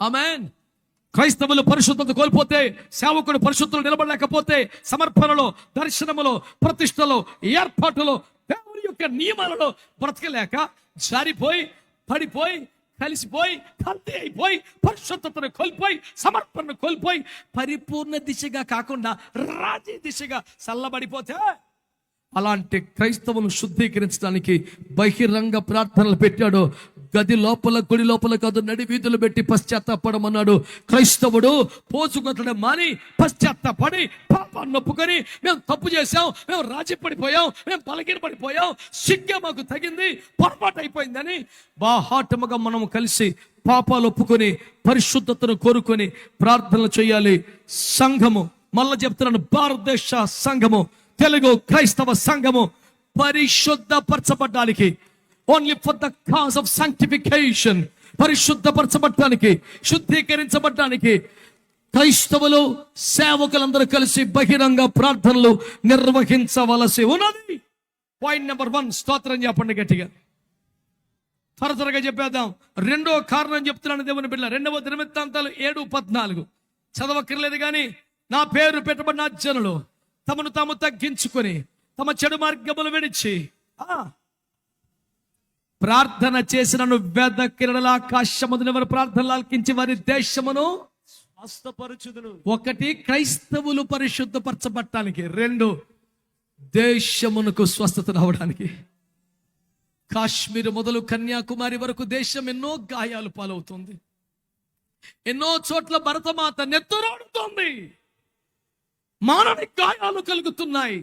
Amen. క్రైస్తవులు పరిశుద్ధత కోల్పోతే సేవకుడు పరిశుద్ధులు నిలబడలేకపోతే సమర్పణలో దర్శనములో ప్రతిష్టలో ఏర్పాటులో దేవుని యొక్క నియమాలలో బ్రతకలేక జారిపోయి పడిపోయి కలిసిపోయి కల్తీ అయిపోయి పరిశుద్ధతను కోల్పోయి సమర్పణను కోల్పోయి పరిపూర్ణ దిశగా కాకుండా రాజీ దిశగా చల్లబడిపోతే అలాంటి క్రైస్తవులు శుద్ధీకరించడానికి బహిరంగ ప్రార్థనలు పెట్టాడు. గది లోపల గుడి లోపల కాదు నడి వీధులు పెట్టి పశ్చాత్తాపడమన్నాడు. క్రైస్తవుడు పోచుకొట్టడం మాని పశ్చాత్తాపడి పాపాన్ని ఒప్పుకొని మేము తప్పు చేసాం మేము రాజీ పడిపోయాం మేము పలకిన పడిపోయాం సిగ్గా మాకు తగింది పొరపాటు అయిపోయిందని బాహాటముగా మనం కలిసి పాపాలు ఒప్పుకొని పరిశుద్ధతను కోరుకొని ప్రార్థనలు చేయాలి. సంఘము మళ్ళా చెప్తున్నాను భారతదేశ సంఘము. తెలుగు క్రైస్తవ సంఘము పరిశుద్ధపరచబడ్డానికి only for the cause of sanctification పరిశుద్ధపరచబడటానికి శుద్ధీకరించబడటానికి క్రైస్తవులు సేవకులందరూ కలిసి బహిరంగ ప్రార్థనలు నిర్వహించవలసి ఉన్నది. పాయింట్ నెంబర్ వన్ స్తోత్రం చెప్పండి గట్టిగా. త్వర త్వరగా చెప్పేద్దాం. రెండో కారణం చెప్తున్నాను దేవుని బిడ్డ రెండవ దినవృత్తాంతాలు ఏడు పద్నాలుగు. చదవక్కర్లేదు కానీ నా పేరు పెట్టబడిన జనులు తమను తాము తగ్గించుకొని తమ చెడు మార్గములు విడిచి ఆ, ప్రార్థన చేసినను వేద కిరణల ఆకాశముదిన వారి ప్రార్థనలు ఆలకించి వారి దేశమును స్వస్థపరచుదును ఒకటి క్రైస్తవులు పరిశుద్ధపరచబడటానికి రెండు దేశమునకు స్వస్థత రావడానికి. కాశ్మీర్ మొదలు కన్యాకుమారి వరకు దేశం ఎన్నో గాయాలు పాలవుతుంది. ఎన్నో చోట్ల భరతమాత నెత్తురాడుతోంది. మానని గాయాలు కలుగుతున్నాయి.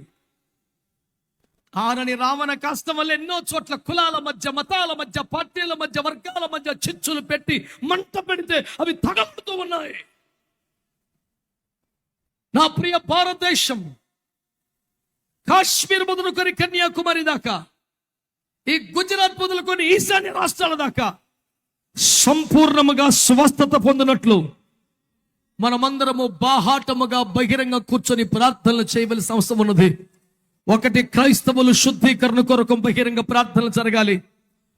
ఆనని రావణ కష్టం వల్ల ఎన్నో చోట్ల కులాల మధ్య మతాల మధ్య పార్టీల మధ్య వర్గాల మధ్య చిచ్చులు పెట్టి మంట పెడితే అవి తగలుతూ ఉన్నాయి. నా ప్రియ భారతదేశం కాశ్మీర్ మొదలుకొని కన్యాకుమారి దాకా ఈ గుజరాత్ మొదలుకొని ఈశాన్య రాష్ట్రాల దాకా సంపూర్ణముగా స్వస్థత పొందినట్లు మనమందరము బాహాటముగా బహిరంగ కూర్చొని ప్రార్థనలు చేయవలసిన అవసరం ఉన్నది. ఒకటి క్రైస్తవులు శుద్ధీకరణ కొరకు బహిరంగ ప్రార్థనలు జరగాలి.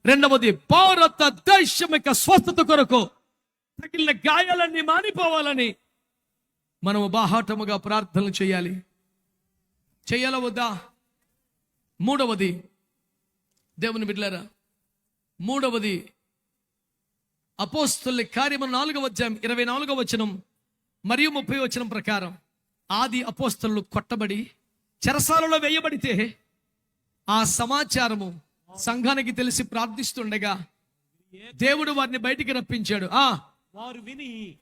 రెండవది భారతదేశం యొక్క స్వస్థత కొరకు తగిలిన గాయాలన్నీ మానిపోవాలని మనము బాహాటముగా ప్రార్థనలు చేయాలి. చేయాల వద్దా? మూడవది దేవుని బిడ్డలారా మూడవది అపోస్తుల కార్యము నాలుగవ అధ్యాయం ఇరవై నాలుగవ వచనం. మరియు ముప్పై వచనం ప్రకారం ఆది అపోస్తలు కొట్టబడి చెరసాలలో వేయబడితే ఆ సమాచారము సంఘానికి తెలిసి ప్రార్థిస్తుండగా దేవుడు వారిని బయటికి రప్పించాడు. ఆ వారు విని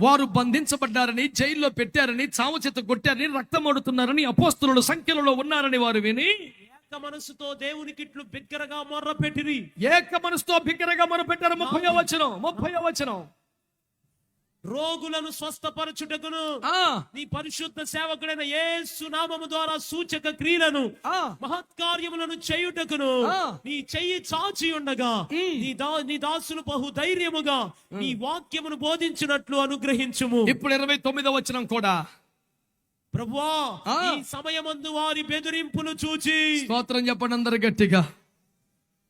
వారు బంధించబడ్డారని జైల్లో పెట్టారని చావు చేత కొట్టారని రక్తం ఓడుతున్నారని అపోస్తులు సంఖ్యలలో ఉన్నారని వారు విని ఏక మనసుతో దేవునికి ఇట్లు బిగ్గరగా మొర్ర పెట్టిరి ఏక మనసుతో బిగ్గరగా మనం పెట్టారు ముప్పై వచనం ముప్పై వచనం. రోగులను స్వస్థపరచుటకును నీ పరిశుద్ధ సేవకుడైన యేసు నామము ద్వారా సూచక క్రియలను మహత్కార్యములను చేయుటకును. నీ చెయ్యి చాచి ఉండగా నీ దా నీ దాసులు బహు ధైర్యముగా నీ వాక్యమును బోధించినట్లు అనుగ్రహించుము. ఇప్పుడు ఇరవై తొమ్మిదో వచనం కూడా. ప్రభువా. ఈ సమయమందు వారి బెదిరింపులు చూచి. స్తోత్రం చెప్పండి అందరు గట్టిగా.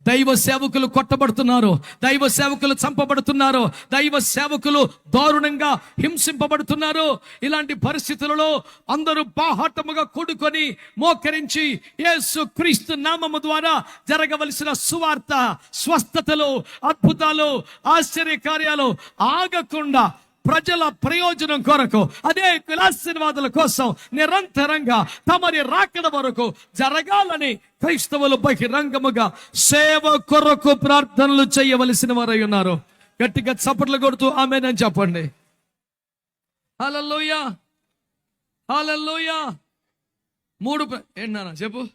దైవ సేవకులు కొట్టబడుతున్నారు దైవ సేవకులు చంపబడుతున్నారు దైవ సేవకులు దారుణంగా హింసింపబడుతున్నారు. ఇలాంటి పరిస్థితులలో అందరూ బాహాటముగా కూడుకొని మోకరించి యేసు క్రీస్తు నామము ద్వారా జరగవలసిన సువార్త స్వస్థతలు అద్భుతాలు ఆశ్చర్య కార్యాలు ఆగకుండా ప్రజల ప్రయోజనం కొరకు అదే ఆశీర్వాదాల కోసం నిరంతరంగా తమరి రాకడ వరకు జరగాలని క్రైస్తవులు బహిరంగముగా సేవ కొరకు ప్రార్థనలు చేయవలసిన వారై ఉన్నారు. గట్టిగా చప్పట్లు కొడుతూ ఆమెనని చెప్పండి. హల్లెలూయా! హల్లెలూయా! మూడు ప్ర- ఏంటన్నా చెప్పు.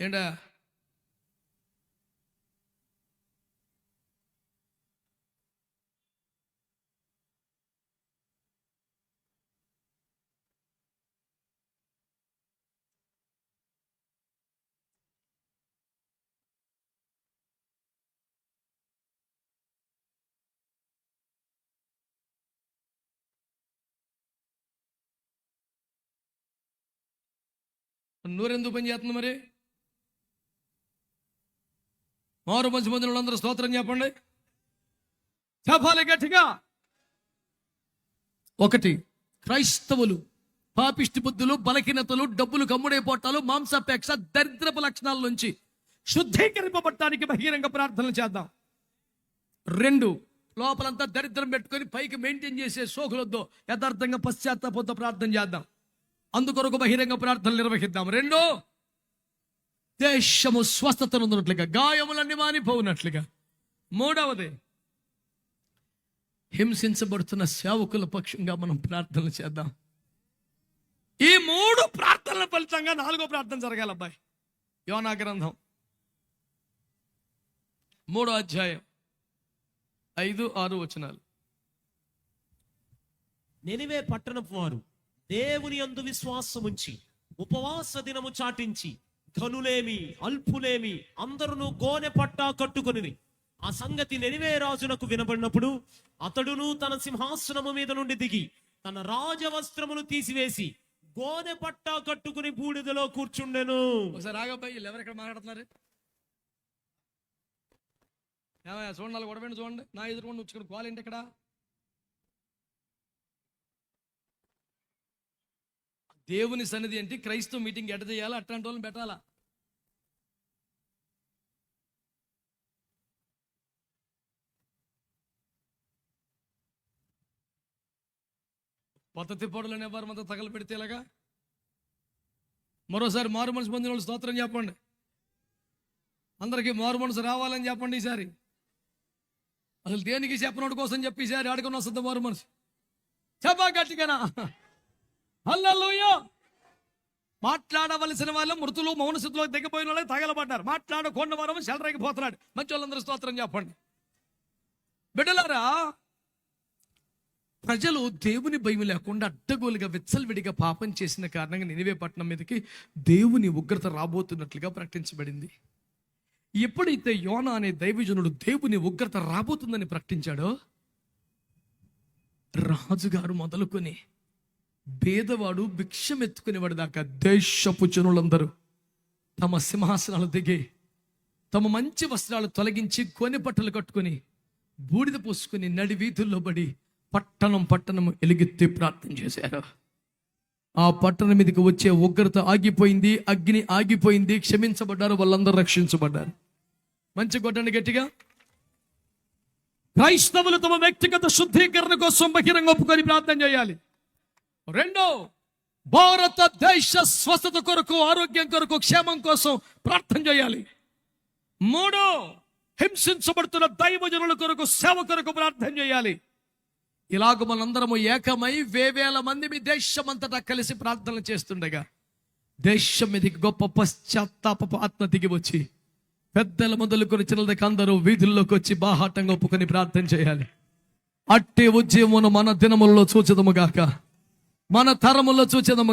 ஏண்டா నూరెందుకు పని చేస్తుంది మరి మారు మంచి మంది అందరూ స్తోత్రం చెప్పండి. చెప్పాలి గట్టిగా. ఒకటి క్రైస్తవులు పాపిష్టి బుద్ధులు బలహీనతలు డబ్బులు కమ్ముడైపోవటాలు మాంసాపేక్ష దరిద్రపు లక్షణాల నుంచి శుద్ధీకరింపబడటానికి బహిరంగ ప్రార్థనలు చేద్దాం. రెండు లోపలంతా దరిద్రం పెట్టుకొని పైకి మెయింటైన్ చేసే సోకులొద్దు. యథార్థంగా పశ్చాత్తాపంతో ప్రార్థన చేద్దాం. అందుకొరకు బహిరంగ ప్రార్థనలు నిర్వహిద్దాం. రెండు దేశము స్వస్థత ఉన్నట్లుగా గాయములన్నీ మానిపోనట్లుగా మూడవది హింసించబడుతున్న సేవకుల పక్షంగా మనం ప్రార్థనలు చేద్దాం. ఈ మూడు ప్రార్థనల ఫలితంగా నాలుగో ప్రార్థన జరగాలి అబ్బాయి యోనా గ్రంథం మూడో అధ్యాయం ఐదు ఆరు వచనాలు. నెనివే పట్టణపు వారు దేవుని అందు విశ్వాసముంచి ఉపవాస దినము చాటించి ధనులేమి అల్పులేమి అందరును గోనె పట్టా కట్టుకుని ఆ సంగతి నెనివే రాజునకు వినబడినప్పుడు అతడును తన సింహాసనము మీద నుండి దిగి తన రాజవస్త్రములు తీసివేసి గోనె పట్టా కట్టుకుని బూడిదలో కూర్చుండెను. ఒకసారి ఆగబ్బాయి ఎవరు ఇక్కడ మాట్లాడుతున్నారు? చూడండి వాళ్ళు గొడవండి చూడండి. నా ఎదురుకుండా వచ్చి ఇక్కడ ఇక్కడ దేవుని సన్నిధి ఏంటి క్రైస్తవ మీటింగ్ ఎట చేయాలా? అట్లాంటి వాళ్ళని పెట్టాలా? పద్ధతి పొడలని ఎవరు మంతా తగలు పెడితే ఇలాగా మరోసారి మారు మనసు పొందిన వాళ్ళు స్తోత్రం చెప్పండి. అందరికీ మారు మనసు రావాలని చెప్పండి ఈసారి. అసలు దేనికి చెప్పనోడి కోసం చెప్పి ఈసారి ఆడుకుని వస్తుంది మారు మనసు. చెప్పా గట్టిగానా? హల్లెలూయ! మాట్లాడవలసిన వాళ్ళు మృతులు మౌన స్థితిలో దిగపోయిన తగలబడ్డారు. మాట్లాడకుండా వారం సెలరైకి పోతున్నాడు. మంచి వాళ్ళందరూ స్తోత్రం చెప్పండి. బిడ్డలారా ప్రజలు దేవుని భయం లేకుండా అడ్డగోలుగా విచ్చలవిడిగా పాపం చేసిన కారణంగా నినివే పట్టణం మీదకి దేవుని ఉగ్రత రాబోతున్నట్లుగా ప్రకటించబడింది. ఎప్పుడైతే యోన అనే దైవజనుడు దేవుని ఉగ్రత రాబోతుందని ప్రకటించాడో రాజుగారు మొదలుకొని పేదవాడు భిక్షం ఎత్తుకునేవాడు దాకా దేశపు జనులందరూ తమ సింహాసనాలు దిగి తమ మంచి వస్త్రాలు తొలగించి కొని బట్టలు కట్టుకొని బూడిద పోసుకుని నడి వీధుల్లో పడి పట్టణం పట్టణం ఎలుగెత్తి ప్రార్థన చేశారు. ఆ పట్టణం మీదకి వచ్చే ఉగ్రత ఆగిపోయింది అగ్ని ఆగిపోయింది క్షమించబడ్డారు వాళ్ళందరూ రక్షించబడ్డారు. మంచి గొడ్డని గట్టిగా. క్రైస్తవులు తమ వ్యక్తిగత శుద్ధీకరణ కోసం బహిరంగ ఒప్పుకొని ప్రార్థన చేయాలి. రెండో భారతదేశ స్వస్థత కొరకు ఆరోగ్యం కొరకు క్షేమం కోసం ప్రార్థన చేయాలి. మూడో హింసించబడుతున్న దైవజనుల కొరకు సేవ కొరకు ప్రార్థన చేయాలి. ఇలాగ మనందరము ఏకమై వేవేల మంది మీ దేశమంతటా కలిసి ప్రార్థనలు చేస్తుండగా దేశం మీదకి గొప్ప పశ్చాత్తాపపు ఆత్మ దిగి వచ్చి పెద్దల మొదలుకొని చిన్నదకి అందరూ వీధుల్లోకి వచ్చి బాహాటంగా ఒప్పుకొని ప్రార్థన చేయాలి. అట్టి ఉద్యమమును మన దినములలో చూచదముగాక గాక. మన తరములో చూచదము